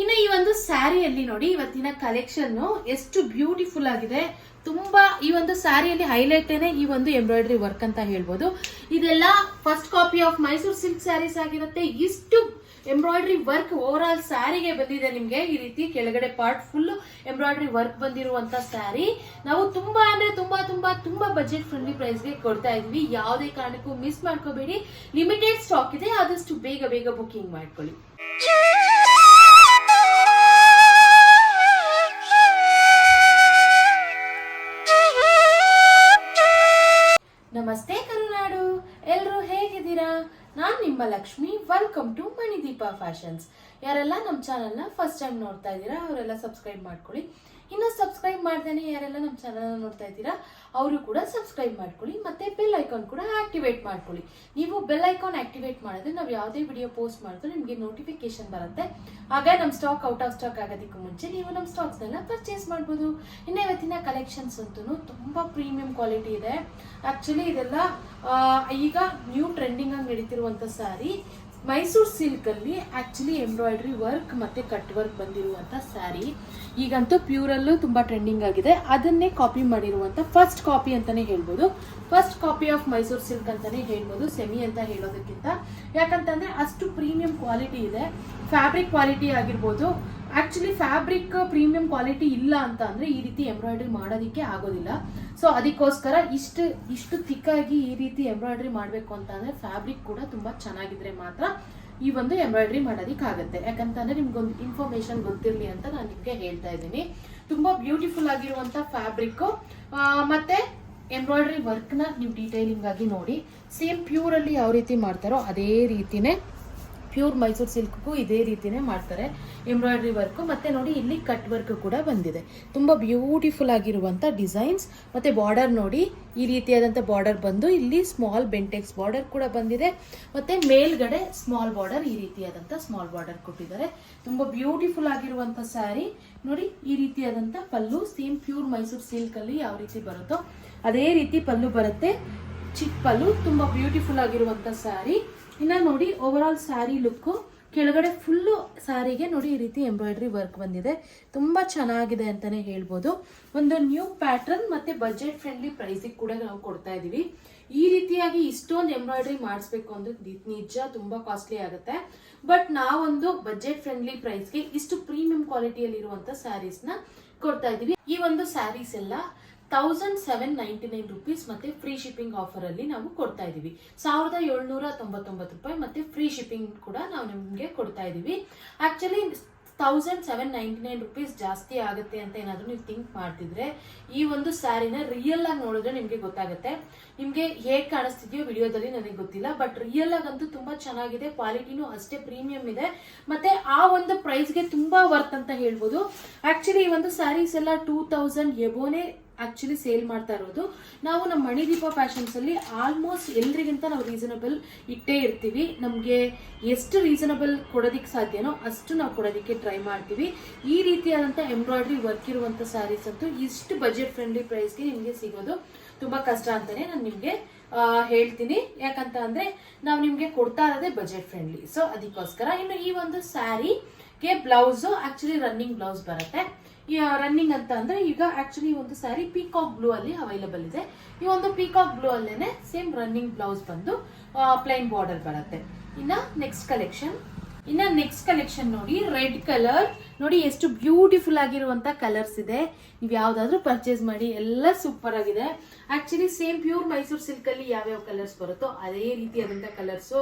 ಇನ್ನು ಈ ಒಂದು ಸ್ಯಾರಿಯಲ್ಲಿ ನೋಡಿ, ಇವತ್ತಿನ ಕಲೆಕ್ಷನ್ ಎಷ್ಟು ಬ್ಯೂಟಿಫುಲ್ ಆಗಿದೆ. ತುಂಬಾ ಈ ಒಂದು ಸ್ಯಾರಿಯಲ್ಲಿ ಹೈಲೈಟ್ ಏನೇ ಈ ಒಂದು ಎಂಬ್ರಾಯ್ಡರಿ ವರ್ಕ್ ಅಂತ ಹೇಳ್ಬೋದು. ಇದೆಲ್ಲ first copy of Mysuru silk sarees ಆಗಿರುತ್ತೆ. ಇಷ್ಟು ಎಂಬ್ರಾಯ್ಡರಿ ವರ್ಕ್ ಓವರ್ ಆಲ್ ಸ್ಯಾರಿಗೆ ಬಂದಿದೆ ನಿಮ್ಗೆ. ಈ ರೀತಿ ಕೆಳಗಡೆ ಪಾರ್ಟ್ ಫುಲ್ ಎಂಬ್ರಾಯ್ಡರಿ ವರ್ಕ್ ಬಂದಿರುವಂತ ಸ್ಯಾರಿ. ನಾವು ತುಂಬಾ ಅಂದ್ರೆ ತುಂಬಾ ತುಂಬಾ ತುಂಬಾ ಬಜೆಟ್ ಫ್ರೆಂಡ್ಲಿ ಪ್ರೈಸ್ಗೆ ಕೊಡ್ತಾ ಇದ್ವಿ. ಯಾವುದೇ ಕಾರಣಕ್ಕೂ ಮಿಸ್ ಮಾಡ್ಕೋಬೇಡಿ. ಲಿಮಿಟೆಡ್ ಸ್ಟಾಕ್ ಇದೆ. ಆದಷ್ಟು ಬೇಗ ಬೇಗ ಬುಕಿಂಗ್ ಮಾಡ್ಕೊಳ್ಳಿ. Lakshmi welcome to Manideepa fashions ಯಾರೆಲ್ಲ ನಮ್ಮ ಚಾನಲ್ನ ಫಸ್ಟ್ ಟೈಮ್ ನೋಡ್ತಾ ಇದ್ದೀರಾ, ಅವರೆಲ್ಲ ಸಬ್ಸ್ಕ್ರೈಬ್ ಮಾಡ್ಕೊಳ್ಳಿ. ಇನ್ನು ಸಬ್ಸ್ಕ್ರೈಬ್ ಮಾಡ್ದೇನೆ ಯಾರೆಲ್ಲ ನಮ್ಮ ಚಾನಲ್ ನೋಡ್ತಾ ಇದ್ದೀರಾ, ಅವರು ಕೂಡ ಸಬ್ಸ್ಕ್ರೈಬ್ ಮಾಡ್ಕೊಳ್ಳಿ, ಮತ್ತೆ ಬೆಲ್ ಐಕಾನ್ ಕೂಡ ಆಕ್ಟಿವೇಟ್ ಮಾಡ್ಕೊಳ್ಳಿ. ನೀವು ಬೆಲ್ ಐಕಾನ್ ಆಕ್ಟಿವೇಟ್ ಮಾಡಿದ್ರೆ ನಾವು ಯಾವುದೇ ವಿಡಿಯೋ ಪೋಸ್ಟ್ ಮಾಡಿದ್ರೆ ನಿಮಗೆ ನೋಟಿಫಿಕೇಶನ್ ಬರುತ್ತೆ. ಆಗ ನಮ್ಮ ಸ್ಟಾಕ್ ಔಟ್ ಆಫ್ ಸ್ಟಾಕ್ ಆಗೋದಕ್ಕೂ ಮುಂಚೆ ನೀವು ನಮ್ಮ ಸ್ಟಾಕ್ಸ್ನೆಲ್ಲ ಪರ್ಚೇಸ್ ಮಾಡ್ಬೋದು. ಇನ್ನು ಇವತ್ತಿನ ಕಲೆಕ್ಷನ್ಸ್ ಅಂತೂ ತುಂಬ ಪ್ರೀಮಿಯಂ ಕ್ವಾಲಿಟಿ ಇದೆ. ಆ್ಯಕ್ಚುಲಿ ಇದೆಲ್ಲ ಈಗ ನ್ಯೂ ಟ್ರೆಂಡಿಂಗ್ ಆಗಿ ನಡೀತಿರುವಂಥ ಸ್ಯಾರಿ ಮೈಸೂರು ಸಿಲ್ಕ್ ಅಲ್ಲಿ ಆಕ್ಚುಲಿ ಎಂಬ್ರಾಯ್ಡ್ರಿ ವರ್ಕ್ ಮತ್ತೆ ಕಟ್ ವರ್ಕ್ ಬಂದಿರುವಂತ ಸ್ಯಾರಿ ಈಗಂತೂ ಪ್ಯೂರಲ್ಲೂ ತುಂಬಾ ಟ್ರೆಂಡಿಂಗ್ ಆಗಿದೆ. ಅದನ್ನೇ ಕಾಪಿ ಮಾಡಿರುವಂತ ಫಸ್ಟ್ ಕಾಪಿ ಅಂತಾನೆ ಹೇಳ್ಬೋದು. First copy of Mysore silk ಅಂತಾನೆ ಹೇಳ್ಬೋದು, ಸೆಮಿ ಅಂತ ಹೇಳೋದಕ್ಕಿಂತ. ಯಾಕಂತಂದ್ರೆ ಅಷ್ಟು ಪ್ರೀಮಿಯಂ ಕ್ವಾಲಿಟಿ ಇದೆ. ಫ್ಯಾಬ್ರಿಕ್ ಕ್ವಾಲಿಟಿ ಆಗಿರ್ಬೋದು ಆಕ್ಚುಲಿ ಫ್ಯಾಬ್ರಿಕ್ ಪ್ರೀಮಿಯಂ ಕ್ವಾಲಿಟಿ ಇಲ್ಲ ಅಂತ ಅಂದ್ರೆ ಈ ರೀತಿ ಎಂಬ್ರಾಯ್ಡ್ರಿ ಮಾಡೋದಕ್ಕೆ ಆಗೋದಿಲ್ಲ. ಸೊ ಅದಕ್ಕೋಸ್ಕರ ಇಷ್ಟು ಇಷ್ಟು ತಿಕ್ಕಾಗಿ ಈ ರೀತಿ ಎಂಬ್ರಾಯ್ಡ್ರಿ ಮಾಡಬೇಕು ಅಂತ ಅಂದ್ರೆ ಫ್ಯಾಬ್ರಿಕ್ ಕೂಡ ತುಂಬಾ ಚೆನ್ನಾಗಿದ್ರೆ ಮಾತ್ರ ಈ ಒಂದು ಎಂಬ್ರಾಯ್ಡ್ರಿ ಮಾಡೋದಕ್ಕಾಗತ್ತೆ. ಯಾಕಂತಂದ್ರೆ ನಿಮ್ಗೊಂದು ಇನ್ಫಾರ್ಮೇಶನ್ ಗೊತ್ತಿರಲಿ ಅಂತ ನಾನು ನಿಮ್ಗೆ ಹೇಳ್ತಾ ಇದ್ದೀನಿ. ತುಂಬಾ ಬ್ಯೂಟಿಫುಲ್ ಆಗಿರುವಂತ ಫ್ಯಾಬ್ರಿಕ್ ಮತ್ತೆ ಎಂಬ್ರಾಯ್ಡ್ರಿ ನ ನೀವು ಡೀಟೈಲಿಂಗ್ ಆಗಿ ನೋಡಿ. ಸೇಮ್ ಪ್ಯೂರ್ ಅಲ್ಲಿ ಯಾವ ರೀತಿ ಮಾಡ್ತಾರೋ ಅದೇ ರೀತಿನೇ ಪ್ಯೂರ್ ಮೈಸೂರು ಸಿಲ್ಕ್ಗೂ ಇದೇ ರೀತಿನೇ ಮಾಡ್ತಾರೆ, ಎಂಬ್ರಾಯ್ಡ್ರಿ ವರ್ಕ್. ಮತ್ತೆ ನೋಡಿ, ಇಲ್ಲಿ ಕಟ್ ವರ್ಕ್ ಕೂಡ ಬಂದಿದೆ. ತುಂಬಾ ಬ್ಯೂಟಿಫುಲ್ ಆಗಿರುವಂತ ಡಿಸೈನ್ಸ್. ಮತ್ತೆ ಬಾರ್ಡರ್ ನೋಡಿ, ಈ ರೀತಿಯಾದಂಥ ಬಾರ್ಡರ್ ಬಂದು ಇಲ್ಲಿ ಸ್ಮಾಲ್ ಬೆಂಟೆಕ್ಸ್ ಬಾರ್ಡರ್ ಕೂಡ ಬಂದಿದೆ. ಮತ್ತೆ ಮೇಲ್ಗಡೆ ಸ್ಮಾಲ್ ಬಾರ್ಡರ್ ಈ ರೀತಿಯಾದಂಥ ಸ್ಮಾಲ್ ಬಾರ್ಡರ್ ಕೊಟ್ಟಿದ್ದಾರೆ. ತುಂಬಾ ಬ್ಯೂಟಿಫುಲ್ ಆಗಿರುವಂತ ಸ್ಯಾರಿ ನೋಡಿ, ಈ ರೀತಿಯಾದಂಥ pallu same pure Mysore silk ಅಲ್ಲಿ ಯಾವ ರೀತಿ ಬರುತ್ತೋ, ಅದೇ ರೀತಿ ಪಲ್ಲು ಬರುತ್ತೆ. ಚಿಕ್ಕ ಪಲ್ಲು, ತುಂಬಾ ಬ್ಯೂಟಿಫುಲ್ ಆಗಿರುವಂತ ಸ್ಯಾರಿ ಇನ್ನ ನೋಡಿ ಓವರ್ ಆಲ್ ಸ್ಯಾರಿ ಲುಕ್ ಕೆಳಗಡೆ ಫುಲ್ಲು ಸ್ಯಾರಿಗೆ ನೋಡಿ ಈ ರೀತಿ ಎಂಬ್ರಾಯ್ಡ್ರಿ ವರ್ಕ್ ಬಂದಿದೆ. ತುಂಬ ಚೆನ್ನಾಗಿದೆ ಅಂತಾನೆ ಹೇಳ್ಬೋದು. ಒಂದು ನ್ಯೂ ಪ್ಯಾಟರ್ನ್ ಮತ್ತೆ ಬಜೆಟ್ ಫ್ರೆಂಡ್ಲಿ ಪ್ರೈಸಿಗೆ ಕೂಡ ನಾವು ಕೊಡ್ತಾ ಇದ್ದೀವಿ ಈ ರೀತಿಯಾಗಿ ಇಷ್ಟೊಂದು ಎಂಬ್ರಾಯ್ಡ್ರಿ ಮಾಡಿಸ್ಬೇಕು ಅಂದ್ರೆ ನಿಜ ತುಂಬಾ ಕಾಸ್ಟ್ಲಿ ಆಗುತ್ತೆ. ಬಟ್ ನಾವೊಂದು ಬಜೆಟ್ ಫ್ರೆಂಡ್ಲಿ ಪ್ರೈಸ್ಗೆ ಇಷ್ಟು ಪ್ರೀಮಿಯಂ ಕ್ವಾಲಿಟಿಯಲ್ಲಿ ಇರುವಂತ ಸ್ಯಾರೀಸ್ನ ಕೊಡ್ತಾ ಇದೀವಿ. ಈ ಒಂದು ಸ್ಯಾರೀಸ್ ಎಲ್ಲ thousand seven ninety nine rupees ಮತ್ತೆ ಫ್ರೀ ಶಿಪ್ಪಿಂಗ್ ಆಫರ್ ಅಲ್ಲಿ ನಾವು ಕೊಡ್ತಾ ಇದೀವಿ. ಸಾವಿರದ ಏಳ್ನೂರ ತೊಂಬತ್ತೊಂಬತ್ತು ರೂಪಾಯಿ ಮತ್ತೆ ಫ್ರೀ ಶಿಪ್ಪಿಂಗ್ ಕೂಡ ನಾವು ನಿಮಗೆ ಕೊಡ್ತಾ ಇದೀವಿ. Actually thousand seven ninety nine rupees ಜಾಸ್ತಿ ಆಗುತ್ತೆ ಅಂತ ಏನಾದರೂ ನೀವು ಥಿಂಕ್ ಮಾಡ್ತಿದ್ರೆ, ಈ ಒಂದು ಸ್ಯಾರಿನ ರಿಯಲ್ ಆಗಿ ನೋಡಿದ್ರೆ ನಿಮಗೆ ಗೊತ್ತಾಗುತ್ತೆ. ನಿಮಗೆ ಹೇಗೆ ಕಾಣಿಸ್ತಿದೆಯೋ ವಿಡಿಯೋದಲ್ಲಿ ನನಗೆ ಗೊತ್ತಿಲ್ಲ ಬಟ್ ರಿಯಲ್ ಆಗಂತೂ ತುಂಬಾ ಚೆನ್ನಾಗಿದೆ, ಕ್ವಾಲಿಟಿನೂ ಅಷ್ಟೇ ಪ್ರೀಮಿಯಂ ಇದೆ. ಮತ್ತೆ ಆ ಒಂದು ಪ್ರೈಸ್ಗೆ ತುಂಬಾ ವರ್ತ್ ಅಂತ ಹೇಳ್ಬೋದು. ಆಕ್ಚುಲಿ ಈ ಒಂದು ಸ್ಯಾರೀಸ್ ಎಲ್ಲ ಟೂ ತೌಸಂಡ್ ಎಬೋನೆ ಆಕ್ಚುಲಿ ಸೇಲ್ ಮಾಡ್ತಾ ಇರೋದು. ನಾವು ನಮ್ಮ ಮಣಿದೀಪ ಫ್ಯಾಷನ್ಸ್ ಅಲ್ಲಿ ಆಲ್ಮೋಸ್ಟ್ ಎಲ್ರಿಗಿಂತ ನಾವು ರೀಸನಬಲ್ ಇಟ್ಟೇ ಇರ್ತೀವಿ. ನಮಗೆ ಎಷ್ಟು ರೀಸನಬಲ್ ಕೊಡೋದಿಕ್ಕೆ ಸಾಧ್ಯನೋ ಅಷ್ಟು ನಾವು ಕೊಡೋದಿಕ್ಕೆ ಟ್ರೈ ಮಾಡ್ತೀವಿ. ಈ ರೀತಿಯಾದಂಥ ಎಂಬ್ರಾಯ್ಡ್ರಿ ವರ್ಕ್ ಇರುವಂಥ ಸ್ಯಾರೀಸ್ ಅಂತೂ ಇಷ್ಟು ಬಜೆಟ್ ಫ್ರೆಂಡ್ಲಿ ಪ್ರೈಸ್ಗೆ ನಿಮಗೆ ಸಿಗೋದು ತುಂಬಾ ಕಷ್ಟ ಅಂತಾನೆ ನಾನು ನಿಮಗೆ ಹೇಳ್ತೀನಿ. ಯಾಕಂತ ಅಂದ್ರೆ ನಾವು ನಿಮಗೆ ಕೊಡ್ತಾ ಇರೋದೇ ಬಜೆಟ್ ಫ್ರೆಂಡ್ಲಿ ಸೊ ಅದಕ್ಕೋಸ್ಕರ ಇನ್ನು ಈ ಒಂದು ಸ್ಯಾರಿಗೆ ಬ್ಲೌಸು ಆಕ್ಚುಲಿ ರನ್ನಿಂಗ್ ಬ್ಲೌಸ್ ಬರುತ್ತೆ. ರನ್ನಿಂಗ್ ಅಂತ ಅಂದ್ರೆ ಈಗ ಆಕ್ಚುಲಿ ಒಂದು ಸ್ಯಾರಿ ಪೀಕಾಕ್ ಬ್ಲೂ ಅಲ್ಲಿ ಅವೈಲಬಲ್ ಇದೆ. ಈ ಒಂದು ಪೀಕಾಕ್ ಬ್ಲೂ ಅಲ್ಲೇನೆ ಸೇಮ್ ರನ್ನಿಂಗ್ ಬ್ಲೌಸ್ ಬಂದು ಪ್ಲೈನ್ ಬಾರ್ಡರ್ ಬರುತ್ತೆ. ಇನ್ನ ನೆಕ್ಸ್ಟ್ ಕಲೆಕ್ಷನ್ ಇನ್ನ ನೆಕ್ಸ್ಟ್ ಕಲೆಕ್ಷನ್ ನೋಡಿ ರೆಡ್ ಕಲರ್ ನೋಡಿ ಎಷ್ಟು ಬ್ಯೂಟಿಫುಲ್ ಆಗಿರುವಂತ ಕಲರ್ಸ್ ಇದೆ. ನೀವು ಯಾವ್ದಾದ್ರು ಪರ್ಚೇಸ್ ಮಾಡಿ, ಎಲ್ಲ ಸೂಪರ್ ಆಗಿದೆ. Actually same pure Mysore silk ಅಲ್ಲಿ ಯಾವ್ಯಾವ ಕಲರ್ಸ್ ಬರುತ್ತೋ, ಅದೇ ರೀತಿಯಾದಂತ ಕಲರ್ಸ್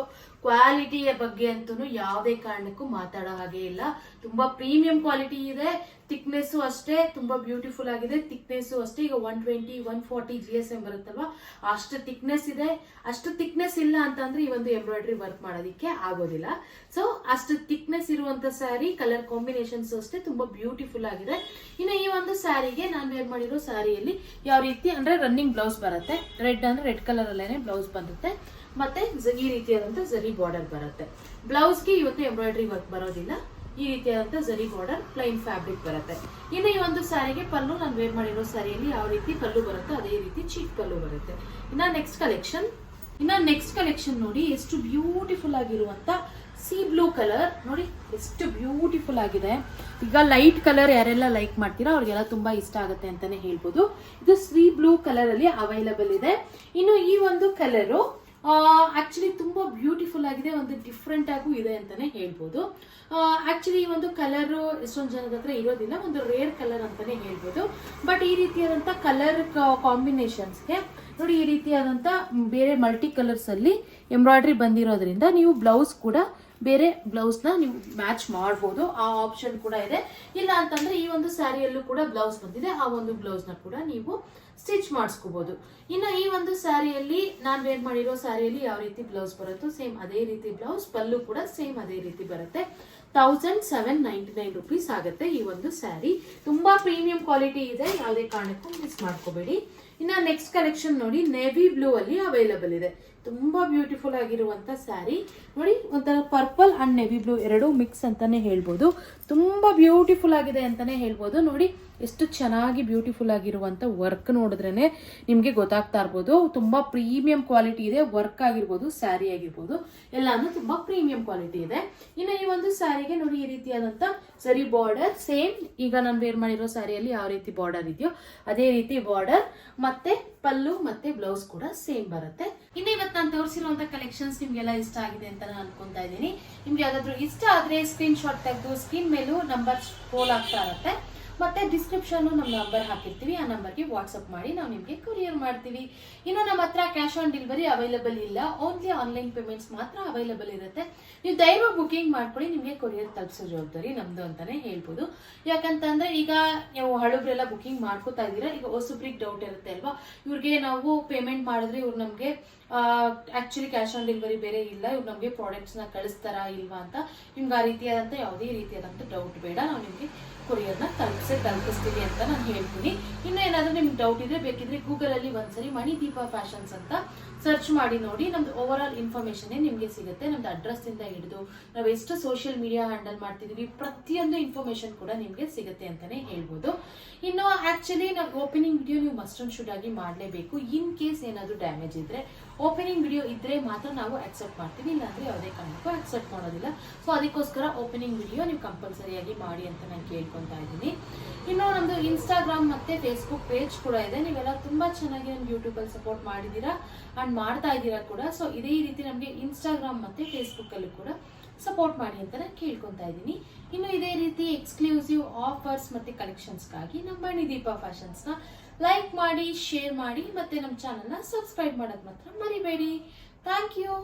ಕ್ವಾಲಿಟಿಯ ಬಗ್ಗೆ ಅಂತೂ ಯಾವುದೇ ಕಾರಣಕ್ಕೂ ಮಾತಾಡೋ ಹಾಗೆ ಇಲ್ಲ. ತುಂಬಾ ಪ್ರೀಮಿಯಂ ಕ್ವಾಲಿಟಿ ಇದೆ. ಥಿಕ್ನೆಸ್ ಅಷ್ಟೇ, ತುಂಬಾ ಬ್ಯೂಟಿಫುಲ್ ಆಗಿದೆ. ಥಿಕ್ನೆಸ್ ಅಷ್ಟೇ, ಈಗ one twenty one forty G S M ಬರುತ್ತಲ್ವಾ? ಅಷ್ಟು ಥಿಕ್ನೆಸ್ ಇದೆ. ಅಷ್ಟು ಥಿಕ್ನೆಸ್ ಇಲ್ಲ ಅಂತಂದ್ರೆ ಈ ಒಂದು ಎಂಬ್ರಾಯ್ಡ್ರಿ ವರ್ಕ್ ಮಾಡೋದಕ್ಕೆ ಆಗೋದಿಲ್ಲ. ಸೊ ಅಷ್ಟು ಥಿಕ್ನೆಸ್ ಇರುವಂತ ಸ್ಯಾರಿ ಕಲರ್ ಕಾಂಬಿನೇಷನ್ಸ್ ಅಷ್ಟೇ ತುಂಬಾ ಬ್ಯೂಟಿಫುಲ್ ಆಗಿದೆ. ಇನ್ನು ಈ ಒಂದು ಸ್ಯಾರಿಗೆ ನಾನು ವೇರ್ ಮಾಡಿರೋ ಸ್ಯಾರಿಯಲ್ಲಿ ಯಾವ ರೀತಿ ಅಂದ್ರೆ ರನ್ನಿಂಗ್ ಬ್ಲೌಸ್ ಬರುತ್ತೆ. ರೆಡ್ ಅಂದ್ರೆ ರೆಡ್ ಕಲರ್ ಅಲ್ಲೇನೆ ಬ್ಲೌಸ್ ಬರುತ್ತೆ ಮತ್ತೆ ಈ ರೀತಿಯಾದಂತ ಜರಿ ಬಾರ್ಡರ್ ಬರುತ್ತೆ. ಬ್ಲೌಸ್ಗೆ ಇವತ್ತು ಎಂಬ್ರಾಯ್ಡ್ರಿ ವರ್ಕ್ ಬರೋದಿಲ್ಲ. ಈ ರೀತಿಯಾದಂತ ಜರಿ ಬಾರ್ಡರ್ ಪ್ಲೈನ್ ಫ್ಯಾಬ್ರಿಕ್ ಬರುತ್ತೆ. ಇನ್ನು ಈ ಒಂದು ಸ್ಯಾರಿಗೆ ಪಲ್ಲು, ನಾನು ವೇರ್ ಮಾಡಿರೋ ಸ್ಯಾರಿಯಲ್ಲಿ ಯಾವ ರೀತಿ ಪಲ್ಲು ಬರುತ್ತೋ ಅದೇ ರೀತಿ ಚೀಟ್ ಪಲ್ಲು ಬರುತ್ತೆ. ಇನ್ನ ನೆಕ್ಸ್ಟ್ ಕಲೆಕ್ಷನ್ ಇನ್ನ ನೆಕ್ಸ್ಟ್ ಕಲೆಕ್ಷನ್ ನೋಡಿ, ಎಷ್ಟು ಬ್ಯೂಟಿಫುಲ್ ಆಗಿರುವಂತ ಸಿ ಬ್ಲೂ ಕಲರ್ ನೋಡಿ, ಎಷ್ಟು ಬ್ಯೂಟಿಫುಲ್ ಆಗಿದೆ. ಈಗ ಲೈಟ್ ಕಲರ್ ಯಾರೆಲ್ಲ ಲೈಕ್ ಮಾಡ್ತೀರಾ, ಅವ್ರಿಗೆಲ್ಲ ತುಂಬಾ ಇಷ್ಟ ಆಗುತ್ತೆ ಅಂತಾನೆ ಹೇಳ್ಬೋದು. ಇದು ಸಿ ಬ್ಲೂ ಕಲರ್ ಅಲ್ಲಿ ಅವೈಲಬಲ್ ಇದೆ. ಇನ್ನು ಈ ಒಂದು ಕಲರು ಆಕ್ಚುಲಿ ತುಂಬಾ ಬ್ಯೂಟಿಫುಲ್ ಆಗಿದೆ, ಒಂದು ಡಿಫ್ರೆಂಟ್ ಆಗೂ ಇದೆ ಅಂತಾನೆ ಹೇಳ್ಬೋದು. ಆಕ್ಚುಲಿ ಈ ಒಂದು ಕಲರ್ ಎಷ್ಟೊಂದು ಜನದ ಹತ್ರ ಇರೋದಿಲ್ಲ, ಒಂದು ರೇರ್ ಕಲರ್ ಅಂತಾನೆ ಹೇಳ್ಬೋದು. ಬಟ್ ಈ ರೀತಿಯಾದಂತ ಕಲರ್ ಕಾಂಬಿನೇಷನ್ಸ್ಗೆ ನೋಡಿ ಈ ರೀತಿಯಾದಂತ ಬೇರೆ ಮಲ್ಟಿ ಕಲರ್ಸ್ ಅಲ್ಲಿ ಎಂಬ್ರಾಯ್ಡ್ರಿ ಬಂದಿರೋದ್ರಿಂದ ನೀವು ಬ್ಲೌಸ್ ಕೂಡ ಬೇರೆ ಬ್ಲೌಸ್ನ ನೀವು ಮ್ಯಾಚ್ ಮಾಡ್ಬೋದು. ಆ ಆಪ್ಷನ್ ಕೂಡ ಇದೆ. ಇಲ್ಲ ಅಂತಂದ್ರೆ ಈ ಒಂದು ಸ್ಯಾರಿಯಲ್ಲೂ ಕೂಡ ಬ್ಲೌಸ್ ಬಂದಿದೆ. ಆ ಒಂದು ಬ್ಲೌಸ್ನ ಕೂಡ ನೀವು ಸ್ಟಿಚ್ ಮಾಡಿಸ್ಕೋಬಹುದು ಇನ್ನು ಈ ಒಂದು ಸ್ಯಾರಿಯಲ್ಲಿ ನಾನು ವೇರ್ ಮಾಡಿರೋ ಸ್ಯಾರಿಯಲ್ಲಿ ಯಾವ ರೀತಿ ಬ್ಲೌಸ್ ಬರುತ್ತೋ ಸೇಮ್ ಅದೇ ರೀತಿ ಬ್ಲೌಸ್ ಪಲ್ಲು ಕೂಡ ಸೇಮ್ ಅದೇ ರೀತಿ ಬರುತ್ತೆ. Thousand seven ninety nine rupees ಆಗುತ್ತೆ ಈ ಒಂದು ಸ್ಯಾರಿ. ತುಂಬಾ ಪ್ರೀಮಿಯಂ ಕ್ವಾಲಿಟಿ ಇದೆ. ಯಾವುದೇ ಕಾರಣಕ್ಕೂ ಮಿಸ್ ಮಾಡ್ಕೋಬೇಡಿ. ಇನ್ನ ನೆಕ್ಸ್ಟ್ ಕಲೆಕ್ಷನ್ ನೋಡಿ ನೇವಿ ಬ್ಲೂ ಅಲ್ಲಿ ಅವೈಲಬಲ್ ಇದೆ. ತುಂಬಾ ಬ್ಯೂಟಿಫುಲ್ ಆಗಿರುವಂತ ಸ್ಯಾರಿ ನೋಡಿ, ಒಂಥರ ಪರ್ಪಲ್ ಅಂಡ್ ನೆವಿ ಬ್ಲೂ ಎರಡು ಮಿಕ್ಸ್ ಅಂತಾನೆ ಹೇಳ್ಬೋದು. ತುಂಬಾ ಬ್ಯೂಟಿಫುಲ್ ಆಗಿದೆ ಅಂತಾನೆ ಹೇಳ್ಬೋದು. ನೋಡಿ, ಎಷ್ಟು ಚೆನ್ನಾಗಿ ಬ್ಯೂಟಿಫುಲ್ ಆಗಿರುವಂತ ವರ್ಕ್ ನೋಡಿದ್ರೇನೆ ನಿಮ್ಗೆ ಗೊತ್ತಾಗ್ತಾ ಇರ್ಬೋದು. ತುಂಬಾ ಪ್ರೀಮಿಯಂ ಕ್ವಾಲಿಟಿ ಇದೆ ವರ್ಕ್ ಆಗಿರ್ಬೋದು ಸ್ಯಾರಿ ಆಗಿರ್ಬೋದು. ಎಲ್ಲಾನು ತುಂಬಾ ಪ್ರೀಮಿಯಂ ಕ್ವಾಲಿಟಿ ಇದೆ. ಇನ್ನು ಈ ಒಂದು ಸ್ಯಾರಿಗೆ ನೋಡಿ ಈ ರೀತಿಯಾದಂತ ಸರಿ ಬಾರ್ಡರ್ ಸೇಮ್ ಈಗ ನಾನು ವೇರ್ ಮಾಡಿರೋ ಸ್ಯಾರಿಯಲ್ಲಿ ಯಾವ ರೀತಿ ಬಾರ್ಡರ್ ಇದೆಯೋ, ಅದೇ ರೀತಿ ಬಾರ್ಡರ್ ಪಲ್ಲು ಮತ್ತೆ ಬ್ಲೌಸ್ ಕೂಡ ಸೇಮ್ ಬರುತ್ತೆ. ಇನ್ನು ಇವತ್ತು ನಾನು ತೋರಿಸಿರುವಂತ ಕಲೆಕ್ಷನ್ಸ್ ನಿಮ್ಗೆಲ್ಲ ಇಷ್ಟ ಆಗಿದೆ ಅಂತ ನಾನು ಅನ್ಕೊಂತಾ ಇದ್ದೀನಿ. ನಿಮ್ಗೆ ಯಾವ್ದಾದ್ರು ಇಷ್ಟ ಆದ್ರೆ ಸ್ಕ್ರೀನ್ ಶಾಟ್ ತೆಗೆದು ಸ್ಕ್ರೀನ್ ಮೇಲೂ ನಂಬರ್ ಸ್ಕ್ರೋಲ್ ಆಗ್ತಾ ಇರುತ್ತೆ. ಮತ್ತೆ ಡಿಸ್ಕ್ರಿಪ್ಷನ್ ನಮ್ಮ ನಂಬರ್ ಹಾಕಿರ್ತೀವಿ. ಆ ನಂಬರ್ಗೆ ವಾಟ್ಸಪ್ ಮಾಡಿ ನಾವು ನಿಮಗೆ ಕೊರಿಯರ್ ಮಾಡ್ತೀವಿ. ಇನ್ನು ನಮ್ಮ ಹತ್ರ ಕ್ಯಾಶ್ ಆನ್ ಡೆಲಿವರಿ ಅವೈಲೇಬಲ್ ಇಲ್ಲ. ಓನ್ಲಿ ಆನ್ಲೈನ್ ಪೇಮೆಂಟ್ಸ್ ಮಾತ್ರ ಅವೈಲೇಬಲ್ ಇರುತ್ತೆ. ನೀವು ದಯವಿಟ್ಟು ಬುಕಿಂಗ್ ಮಾಡ್ಕೊಳ್ಳಿ ನಿಮಗೆ ಕೊರಿಯರ್ ತಲುಪಿಸೋ ಜವಾಬ್ದಾರಿ ನಮ್ದು ಅಂತಾನೆ ಹೇಳ್ಬೋದು. ಯಾಕಂತಂದ್ರೆ ಈಗ ನೀವು ಹಳಬ್ರೆಲ್ಲ ಬುಕಿಂಗ್ ಮಾಡ್ಕೋತಾ ಇದ್ದೀರಾ. ಈಗ ಹೊಸಬ್ರಿಗೆ ಡೌಟ್ ಇರುತ್ತೆ ಅಲ್ವಾ? ಇವ್ರಿಗೆ ನಾವು ಪೇಮೆಂಟ್ ಮಾಡಿದ್ರೆ ಇವ್ರು ನಮಗೆ ಆಕ್ಚುಲಿ ಕ್ಯಾಶ್ ಆನ್ ಡೆಲಿವರಿ ಬೇರೆ ಇಲ್ಲ. ಇವ್ರು ನಮಗೆ ಪ್ರಾಡಕ್ಟ್ಸ್ನ ಕಳಿಸ್ತಾರಾ ಇಲ್ವಾ ಅಂತ ನಿಮ್ಗೆ ಆ ರೀತಿಯಾದಂಥ ಯಾವುದೇ ರೀತಿಯಾದಂಥ ಡೌಟ್ ಬೇಡ. ನಾವು ನಿಮಗೆ ಕೊರಿಯರ್ನ ತಲುಪಿಸೇ, ತಲುಪಿಸ್ತೀವಿ ಅಂತ ನಾನು ಹೇಳ್ತೀನಿ. ಇನ್ನು ಏನಾದರೂ ನಿಮ್ಗೆ ಡೌಟ್ ಇದ್ರೆ ಬೇಕಿದ್ರೆ ಗೂಗಲ್ ಅಲ್ಲಿ ಒಂದ್ಸರಿ ಮಣಿದೀಪ ಫ್ಯಾಷನ್ಸ್ ಅಂತ ಸರ್ಚ್ ಮಾಡಿ ನೋಡಿ. ನಮ್ದು ಓವರ್ ಆಲ್ ಇನ್ಫಾರ್ಮೇಶನ್ ನಿಮಗೆ ಸಿಗುತ್ತೆ. ನಮ್ದು ಅಡ್ರೆಸ್ ಇಂದ ಹಿಡಿದು ನಾವು ಎಷ್ಟು ಸೋಷಿಯಲ್ ಮೀಡಿಯಾ ಹ್ಯಾಂಡಲ್ ಮಾಡ್ತಿದೀವಿ ಪ್ರತಿಯೊಂದು ಇನ್ಫಾರ್ಮೇಶನ್ ಕೂಡ ನಿಮಗೆ ಸಿಗುತ್ತೆ ಅಂತಾನೆ ಹೇಳ್ಬೋದು. ಇನ್ನು ಆಕ್ಚುಲಿ ನಾವು ಓಪನಿಂಗ್ ವಿಡಿಯೋ ನೀವು ಮಸ್ಟ್ ಅಂಡ್ ಶುಡ್ ಆಗಿ ಮಾಡಲೇಬೇಕು. ಇನ್ ಕೇಸ್ ಏನಾದರೂ ಡ್ಯಾಮೇಜ್ ಇದ್ರೆ ಓಪನಿಂಗ್ ವಿಡಿಯೋ ಇದ್ರೆ ಮಾತ್ರ ನಾವು ಅಕ್ಸೆಪ್ಟ್ ಮಾಡ್ತೀವಿ, ಇಲ್ಲಾಂದ್ರೆ ಯಾವುದೇ ಕಾರಣಕ್ಕೂ ಅಕ್ಸೆಪ್ಟ್ ಮಾಡೋದಿಲ್ಲ. ಸೊ ಅದಕ್ಕೋಸ್ಕರ ಓಪನಿಂಗ್ ವಿಡಿಯೋ ನೀವು ಕಂಪಲ್ಸರಿಯಾಗಿ ಮಾಡಿ ಅಂತ ನಾನು ಕೇಳ್ಕೊತಾ ಇದ್ದೀನಿ. ಇನ್ನು ನಮ್ಮದು ಇನ್ಸ್ಟಾಗ್ರಾಮ್ ಮತ್ತೆ ಫೇಸ್ಬುಕ್ ಪೇಜ್ ಕೂಡ ಇದೆ. ನೀವೆಲ್ಲ ತುಂಬಾ ಚೆನ್ನಾಗಿ ನಮ್ಗೆ ಯೂಟ್ಯೂಬಲ್ಲಿ ಸಪೋರ್ಟ್ ಮಾಡಿದ್ದೀರಾ ಅಂಡ್ ಮಾಡ್ತಾ ಇದ್ದೀರಾ ಕೂಡ. ಸೊ ಇದೇ ರೀತಿ ನಮಗೆ ಇನ್ಸ್ಟಾಗ್ರಾಮ್ ಮತ್ತೆ ಫೇಸ್ಬುಕ್ ಅಲ್ಲೂ ಕೂಡ ಸಪೋರ್ಟ್ ಮಾಡಿ ಅಂತ ನಾನು ಕೇಳ್ಕೊತಾ ಇದ್ದೀನಿ. ಇನ್ನು ಇದೇ ರೀತಿ ಎಕ್ಸ್ಕ್ಲೂಸಿವ್ ಆಫರ್ಸ್ ಮತ್ತೆ ಕಲೆಕ್ಷನ್ಸ್ಗಾಗಿ ನಮ್ಮ ಮಣಿದೀಪ ಫ್ಯಾಷನ್ಸ್ನ ಲೈಕ್ ಮಾಡಿ ಶೇರ್ ಮಾಡಿ ಮತ್ತೆ ನಮ್ಮ ಚಾನಲ್ನ ಸಬ್ಸ್ಕ್ರೈಬ್ ಮಾಡೋದು ಮಾತ್ರ ಮರಿಬೇಡಿ. Thank you